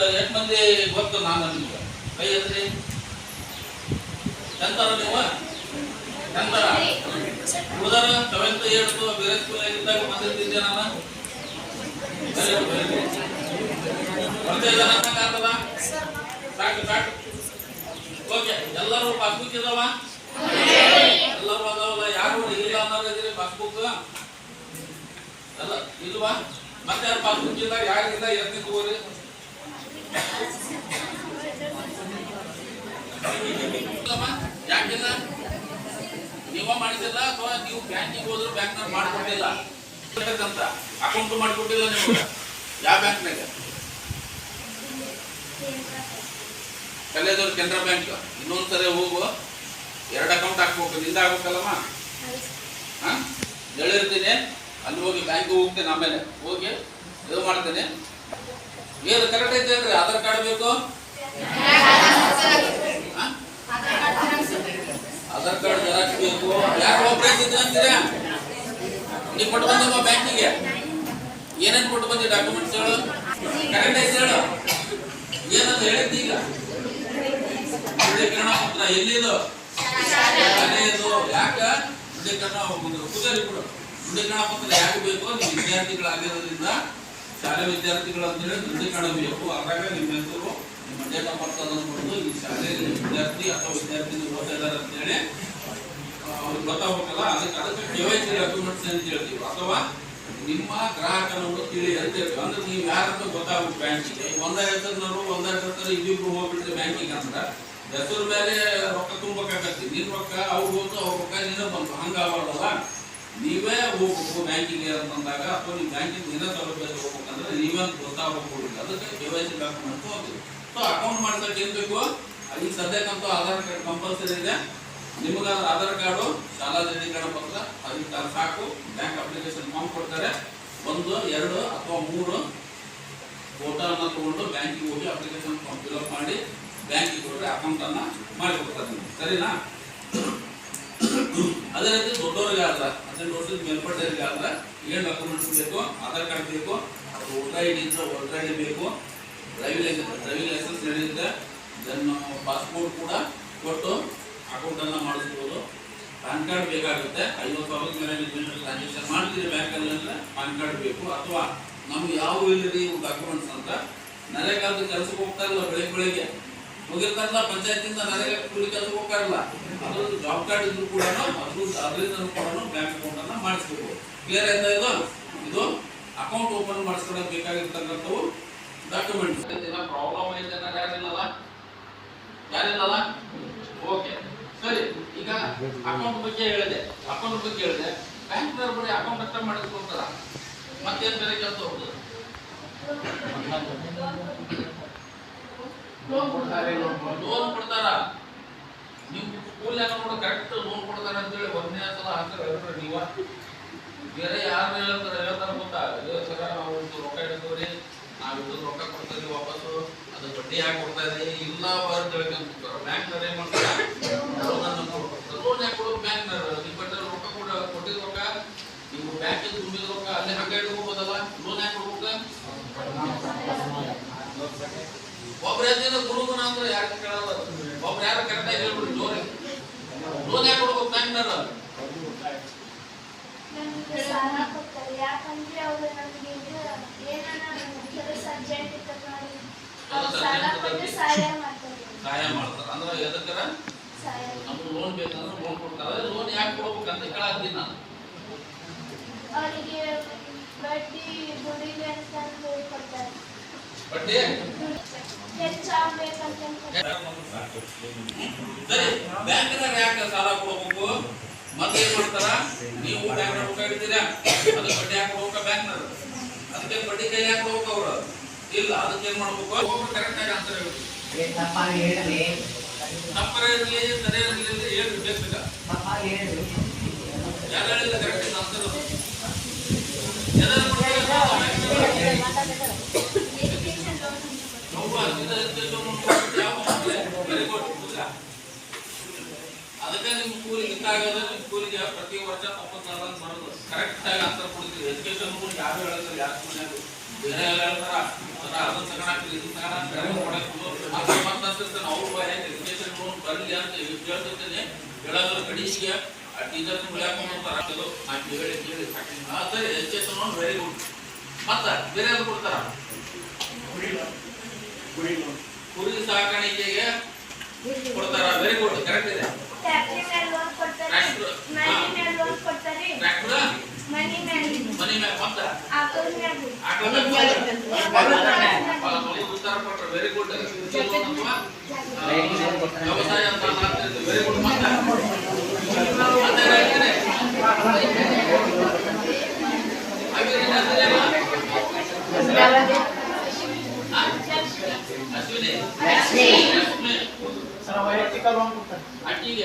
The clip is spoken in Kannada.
ಎಷ್ಟು ಎಷ್ಟು ಮಂದಿ ಗೊತ್ತು ನಾನು ನಿಮ್ಗೆ. ಕೈ ಎತ್ರಿ ಎಂತಾರ ನೀವು? ಎಂತಾರ ಉಳಿದಾರ ಸೆವೆಂತ್ ಏಳ್ತು ಬೇರೆ ಸ್ಕೂಲ್ ಇದ್ದಾಗ ಬಂದಿರ್ತಿದ್ದೆ ನಾನು? ಸಾಕು ಸಾಕು. ಓಕೆ, ಎಲ್ಲರೂ ಪಾಸ್ಬುಕ್ ಇದಾವ? ಎಲ್ಲರೂ ಅದಾವಲ್ಲ, ಯಾರು ಇಲ್ಲ ಅನ್ನೋದಿದ್ರೆ ಪಾಸ್ಬುಕ್ ಅಲ್ಲ ಇಲ್ವಾ? ಮತ್ತೆ ಯಾರು ಪಾಸ್ಬುಕ್ ಇಲ್ಲ ಯಾರಿಲ್ಲ ಎತ್ತಿ ತಗೋರಿ. ಇಲ್ಲಮ್ಮ? ಯಾಕಿಲ್ಲ? ನೀವ ಮಾಡಿದಿಲ್ಲ ಅಥವಾ ನೀವು ಬ್ಯಾಂಕಿಗೆ ಹೋದ್ರು ಬ್ಯಾಂಕ್ನಾಗ ಮಾಡ್ಕೊಟ್ಟಿಲ್ಲ? ಅಂತ ಅಕೌಂಟ್ ಮಾಡ್ಕೊಟ್ಟಿಲ್ಲ ನಿಮ್ಗೆ. ಯಾವ ಬ್ಯಾಂಕ್ನಾಗ? ಕಲ್ಲೇದವ್ರು ಕೆನರಾ ಬ್ಯಾಂಕ್. ಇನ್ನೊಂದ್ಸರಿ ಹೋಗು. ಎರಡು ಅಕೌಂಟ್ ಹಾಕ್ಬೇಕು. ನಿಂದ ಆಗ್ಬೇಕಲ್ಲಮ್ಮ? ಹೇಳಿರ್ತೀನಿ. ಅಲ್ಲಿ ಹೋಗಿ ಬ್ಯಾಂಕ್ ಹೋಗ್ತೇನೆ ಆಮೇಲೆ. ಹೋಗಿ ಇದು ಮಾಡ್ತೇನೆ. ಏನು ಕರೆಕ್ಟ್ ಐತೆ ಅಂದ್ರೆ ಆಧಾರ್ ಕಾರ್ಡ್ ಬೇಕು? ಆಧಾರ್ ಕಾರ್ಡ್ ಜೆರಾಕ್ಸ್ ಬೇಕು. ಯಾರು ಒಬ್ಬರೇ ಇದ್ದಿದ್ದು ಅಂತೀರಾ? ನೀವು ಕೊಟ್ಟು ಬಂದಮ್ಮ ಬ್ಯಾಂಕಿಗೆ. ಏನೇನು ಕೊಟ್ಟು ಬಂದಿ ಡಾಕ್ಯುಮೆಂಟ್ಸ್ ಹೇಳು? ಕರೆಕ್ಟ್ ಐತೆ ಹೇಳು. ಏನಂತ ಹೇಳಿದ್ದೀಗ ಈಗ? ದೃಢೀಕರಣ ಪತ್ರ ಎಲ್ಲಿದು? ಯಾಕೆ? ಯಾಕ ಒಂದು ಕುದರಿ ಬಿಡು ದೃಢೀಕರಣ ಪತ್ರ ಯಾಕೆ ಬೇಕು? ವಿದ್ಯಾರ್ಥಿಗಳಾಗಿರೋದ್ರಿಂದ ಶಾಲೆ ವಿದ್ಯಾರ್ಥಿಗಳು ಅಂತೇಳಿ ಮುಂದೆ ಬೇಕು ಆಗಾಗ ನಿಮ್ಮ ಹೆಸರು, ನಿಮ್ಮ ಡೇಟ್ ಆಫ್ ಬರ್ತ್ ಅದನ್ನು ಕೊಟ್ಟು ಈ ಶಾಲೆಯಲ್ಲಿ ವಿದ್ಯಾರ್ಥಿ ಅಥವಾ ವಿದ್ಯಾರ್ಥಿ ಓದ್ತಾ ಇದ್ದಾರೆ ಅಂತೇಳಿ ಅವ್ರಿಗೆ ಗೊತ್ತಾಗಬೇಕಲ್ಲ ಅದಕ್ಕೆ ಅದಕ್ಕೆ ಕೆ ವೈ ಸಿ ಡಾಕ್ಯುಮೆಂಟ್ಸ್ ಅಂತ ಹೇಳ್ತೀವಿ. ಅಥವಾ ನಿಮ್ಮ ಗ್ರಾಹಕನನ್ನು ತಿಳಿ ಅಂತ ಹೇಳ್ತೀವಿ. ಅಂದ್ರೆ ನೀವು ಯಾರಂತ ಗೊತ್ತಾಗ್ಬೇಕು ಬ್ಯಾಂಕಿಗೆ. ಒಂದ ಹೆಸರಿನವರು, ಒಂದ ಹೆಸರು ಇಬ್ಬಿಬ್ರು ಹೋಗ್ಬಿಟ್ರೆ ಬ್ಯಾಂಕಿಗೆ ಅಂದ್ರೆ ಹೆಸರು ಮೇಲೆ ರೊಕ್ಕ ತುಂಬಬೇಕಾಗತ್ತೆ. ನಿನ್ ರೊಕ್ಕ ಅವ್ರು ಹೋಗ್ತು ಅವ್ರ ರೊಕ್ಕ ನೀನೇ ಬಂತು. ಹಂಗ ಆಗಬಾರ್ದಲ್ಲ ನೀವೇ ಹೋಗ್ಬೇಕು, ಬ್ಯಾಂಕಿಗೆ ಅಂತಂದಾಗ ಅಥವಾ ನೀವು ಬ್ಯಾಂಕಿನ ನೀವೇ ಸೌಲಭ್ಯದಲ್ಲಿ ಹೋಗ್ಬೇಕಂದ್ರೆ ನೀವೇ ಗೊತ್ತಾ ಗೊತ್ತಾಗಬೇಕು ಅದಕ್ಕೆ ಕೆ ವೈ ಸಿ ಡಾಕ್ಯುಮೆಂಟ್ ಹೋಗ್ತೀವಿ ಸೊ ಅಕೌಂಟ್ ಮಾಡಿದಾಗ ಏನ್ ಬೇಕು? ಈಗ ಸದ್ಯಕ್ಕಂತೂ ಆಧಾರ್ ಕಾರ್ಡ್ ಕಂಪಲ್ಸರಿ ಇದೆ. ನಿಮಗೆ ಆಧಾರ್ ಕಾರ್ಡು, ಶಾಲಾ ದೃಢೀಕರಣ ಪತ್ರ, ಅದಕ್ಕೆ ಸಾಕು. ಬ್ಯಾಂಕ್ ಅಪ್ಲಿಕೇಶನ್ ಫಾರ್ಮ್ ಕೊಡ್ತಾರೆ. ಒಂದು, ಎರಡು ಅಥವಾ ಮೂರು ಫೋಟೋನ ತಗೊಂಡು ಬ್ಯಾಂಕಿಗೆ ಹೋಗಿ ಅಪ್ಲಿಕೇಶನ್ ಫಾರ್ಮ್ ಫಿಲ್ಅಪ್ ಮಾಡಿ ಬ್ಯಾಂಕಿಗೆ ಕೊಟ್ಟರೆ ಅಕೌಂಟನ್ನು ಮಾಡಿಕೊಡ್ತಾರೆ ಸರಿನಾ? ಅದೇ ರೀತಿ ದೊಡ್ಡವ್ರಿಗೆ ಆದ್ರ ಹದಿನೆಂಟು ವರ್ಷದ ಮೇಲ್ಪಟ್ಟವರಿಗೆ ಆದ್ರೆ ಏನು ಡಾಕ್ಯುಮೆಂಟ್ಸ್ ಬೇಕು, ಆಧಾರ್ ಕಾರ್ಡ್ ಬೇಕು ವೋಟರ್ ಐ ಡಿ ಇದ್ರೆ ವೋಟರ್ ಐ ಡಿ ಬೇಕು ಡ್ರೈವಿಂಗ್ ಲೈಸೆನ್ಸ್ ಡ್ರೈವಿಂಗ್ ಲೈಸೆನ್ಸ್ ನಡೆಯುತ್ತೆ ದೆನ್ ಪಾಸ್ಪೋರ್ಟ್ ಕೂಡ ಕೊಟ್ಟು ಅಕೌಂಟನ್ನು ಮಾಡಿಸ್ಬೋದು. ಪ್ಯಾನ್ ಕಾರ್ಡ್ ಬೇಕಾಗುತ್ತೆ, ಐವತ್ತು ಸಾವಿರದ ಮೇಲೆ ಟ್ರಾನ್ಸಾಕ್ಷನ್ ಮಾಡ್ತೀರಿ ಬ್ಯಾಂಕಲ್ಲಿ ಅಂದ್ರೆ ಪ್ಯಾನ್ ಕಾರ್ಡ್ ಬೇಕು, ಅಥವಾ ನಮ್ಗೆ ಯಾವ ಇಲ್ಲರಿ ಡಾಕ್ಯುಮೆಂಟ್ಸ್ ಅಂತ ನರೇಗಾದ ಕೆಲಸಕ್ಕೆ ಹೋಗ್ತಾ ಇಲ್ಲ ಬೆಳಿಗ್ಗೆ ಬೆಳಿಗ್ಗೆ. ಹೋಗಿರ್ತಾರಲ್ಲ ಪಂಚಾಯತಿಂದ ನನಗೆ ಕೂಲಿ ಕೆಲಸಕ್ಕೆ ಹೋಗ್ತಾರಲ್ಲ, ಅದು ಜಾಬ್ ಕಾರ್ಡ್ ಇದ್ರು ಕೂಡ ಅದು ಅದರಿಂದ ಕೂಡ ಬ್ಯಾಂಕ್ ಅಕೌಂಟ್ ಅನ್ನ ಮಾಡಿಸ್ಬೇಕು. ಕ್ಲಿಯರ್ ಆಯ್ತಾ ಇದು? ಇದು ಅಕೌಂಟ್ ಓಪನ್ ಮಾಡಿಸ್ಕೊಳಕ್ ಬೇಕಾಗಿರ್ತಕ್ಕಂಥವು ಡಾಕ್ಯುಮೆಂಟ್ಸ್ ಪ್ರಾಬ್ಲಮ್ ಐತೆ ಯಾರಿಲ್ಲ ಯಾರಿಲ್ಲಲ್ಲ? ಓಕೆ ಸರಿ, ಈಗ ಅಕೌಂಟ್ ಬಗ್ಗೆ ಹೇಳಿದೆ. ಅಕೌಂಟ್ ಬಗ್ಗೆ ಹೇಳಿದೆ. ಬ್ಯಾಂಕ್ನವ್ರು ಬರೀ ಅಕೌಂಟ್ ಅಷ್ಟ ಮಾಡಿಸ್ಕೊಳ್ತಾರ ಮತ್ತೇನ್ ಬೇರೆ ಕೆಲಸ ಹೋಗ್ತದೆ ಲೋನ್ ಕೊಡ್ತಾರೆ, ಲೋನ್ ಕೊಡ್ತಾರ. ನೀವು ಸ್ಕೂಲ್ ನೋಡಿ ಕರೆಕ್ಟ್ ಲೋನ್ ಕೊಡ್ತಾರ ಅಂತೇಳಿ ಒಂದನೇ ಸಲ ಹಾಕ್ತಾರೆ ಹೇಳ್ರಿ ನೀವ. ಬೇರೆ ಯಾರು ಹೇಳ್ತಾರೆ, ಹೇಳ್ತಾರ ಗೊತ್ತಾ? ಸರ, ನಾವು ಒಂದು ರೊಕ್ಕ ಇಡ್ತೀವ್ರಿ. ನಾವು ಇದು ರೊಕ್ಕ ಕೊಡ್ತೀವಿ ವಾಪಸ್ಸು. ಅದು ಬಡ್ಡಿ ಯಾಕೆ ಕೊಡ್ತಾ ಇದ್ರಿ. ಇಲ್ಲ ಅಂತ ಹೇಳ್ಕೊಂಡ್ಬಿಡ್ತಾರ ಬ್ಯಾಂಕ್ನವ್ರು ಏನ್ ಮಾಡ್ತಾರೆ? ಲೋನ್ ಯಾಕೆ ಕೊಡೋದು ಬ್ಯಾಂಕ್ನವ್ರು ನೀವು ಬಡ್ಡಿ ರೊಕ್ಕ ಕೊಡ ಕೊಟ್ಟಿದ ರೊಕ್ಕ ನೀವು ಬ್ಯಾಂಕಿಗೆ ತುಂಬಿದ ರೊಕ್ಕ, ಅಲ್ಲಿ ಹಂಗೆ ಇಟ್ಕೋಬೋದಲ್ಲ? ಲೋನ್ ಯಾಕೆ ಕೊಡ್ಬೇಕು? ಒಬ್ರು ಎದ್ದಿನ ಗುರುಗುನ ಅಂದ್ರೆ ಯಾರು ಕೇಳಲ್ಲ ಒಬ್ರು ಯಾರು ಕರೆಕ್ಟಾಗಿ ಹೇಳ್ಬಿಡಿ ಜೋರಿ. ಲೋನ್ ಯಾಕೆ ಕೊಡ್ಬೇಕು ಕೊಡ್ತಾರೆ. ಯಾಕಂದ್ರೆ ಅವ್ರು ನಮ್ಗೆ ಇದು ಏನಾನ ಕೆಲಸ ಅರ್ಜೆಂಟ್ ಇರ್ತದೆ ನೋಡಿ ಸಾಲ ಕೊಟ್ಟು ಸಹಾಯ ಮಾಡ್ತಾರೆ. ಸಹಾಯ ಮಾಡ್ತಾರ. ಅಂದ್ರೆ ಎದಕ್ಕರ ನಮ್ಗೆ ಲೋನ್ ಬೇಕಂದ್ರೆ ಲೋನ್ ಕೊಡ್ತಾರೆ. ಲೋನ್ ಯಾಕೆ ಕೊಡ್ಬೇಕು ಅಂತ ಕೇಳಾಕ್ತೀನಿ ನಾನು. ಅವರಿಗೆ ಬಡ್ಡಿ ಅಂತಂದು ಕೊಡ್ತಾರೆ. ಬಡ್ಡಿ? ಸರಿ ಬ್ಯಾಂಕ್ನಾಗ ಯಾಕೆ ಸಾಲ ಕೊಡ್ಬೇಕು? ಮತ್ತೆ ಏನ್ ಮಾಡ್ತಾರ? ನೀವು ಬ್ಯಾಂಕ್ ರೊಕ್ಕ ಇಡ್ತೀರಾ ಅದಕ್ಕೆ ಬಡ್ಡಿ ಯಾಕೆ ಹೋಗ ಬ್ಯಾಂಕ್ನವ್ರು? ಅದಕ್ಕೆ ಬಡ್ಡಿ ಕೈ ಯಾಕೆ ಕೊಡ್ಬೇಕು ಅವರು? ಇಲ್ಲ, ಅದಕ್ಕೆ ಏನ್ ಮಾಡ್ಬೇಕು? ಹೋಗ್ಬೇಕು ಕರೆಕ್ಟ್ ಆಗಿ ಆನ್ಸರ್ ಹೇಳಿ ತಪ್ಪರ ಇರಲಿ, ಸರಿ ಇರಲಿ ಹೇಳಿ ಬೇಕಿಲ್ಲ. ತಪ್ಪಾಗಿ ಹೇಳಿದ್ರೆ ಯಾರು ಕರೆಕ್ಟ್ ಎಜುಕೇಶನ್ ಲೋನ್ ಅದಕ್ಕೆ ನಿಮ್ಮ ಸ್ಕೂಲಿಗೆ ಇಷ್ಟ ಆಗೋದು ಸ್ಕೂಲಿಗೆ ಪ್ರತಿ ವರ್ಷ ಅಂತ ಬರೋದು. ಕರೆಕ್ಟ್ ಆಗಿ ಆನ್ಸರ್ ಕೊಡ್ತೀವಿ. ಎಜುಕೇಶನ್ ಯಾರು ಹೇಳಿದ್ರೆ ಯಾರು ಸ್ಕೂಲ್ನಾಗ ಬೇರೆ ಹೇಳ್ತಾರ ಅದನ್ನ ತಗೊಳಕ್ರಿ ಇದನ್ನ ಕೊಡಕ್ರಿ ಮತ್ತೆ ಮತ್ತೆ ಅಂತಿರ್ತಾನೆ ಅವ್ರು ಬಾಯ್ ಎಜುಕೇಶನ್ ಲೋನ್ ಬರಲಿ ಅಂತ ಕೇಳ್ತಿರ್ತೇನೆ ಹೇಳೋದ್ರ ಕಡಿಸಿಗೆ ಆ ಟೀಚರ್ಸ್ ಮುಳ್ಯಾಕೊಂಡ್ ಮಾಡ್ತಾರ. ಅದು ನಾ ಕೇಳಿ ಸರಿ ಎಜುಕೇಶನ್ ಲೋನ್ ವೆರಿ ಗುಡ್ ಮತ್ತೆ ಬೇರೆ ಯಾವ್ದು ಕೊಡ್ತಾರ? ಕುರಿ ಸಾಕಾಣಿಕೆಗೆ ಕೊಡ್ತಾರ. ವೆರಿ ಗುಡ್ ಕರೆಕ್ಟ್ ಇದೆ ಟ್ಯಾಕ್ಟ್ರಿ ಮೇಲೆ ಲೋನ್ ಕೊಡ್ತಾರೆ ಮನಿ ಮೇಲೆ ಲೋನ್ ಕೊಡ್ತಾರೆ ಟ್ರ್ಯಾಕ್ಟರ್ ಮನಿ ಮೇಲೆ ಮನಿ ಮ್ಯಾಗ ಮತ್ತ ಆಕಳ ಮೇಲೆ ಆಕಳ ಉತ್ತರ ಕೊಟ್ರ ವೆರಿ ಗುಡ್ ವ್ಯವಸಾಯ ಅಂತ ವೆರಿ ಗುಡ್ ಮತ್ತ ಮತ್ತೆ ಹೇಳ್ತೀನಿ. ಹಾಗೆ ಏನ್ ಹೇಳ್ತೀರಿ? ಹಾ? ಅಶ್ವಿನಿ. ಅಶ್ವಿನಿ. ಸರ್ ವೈಯಕ್ತಿಕ ಲೋನ್ ಕೊಡ್ತಾರೆ ಅಕ್ಕಿಗೆ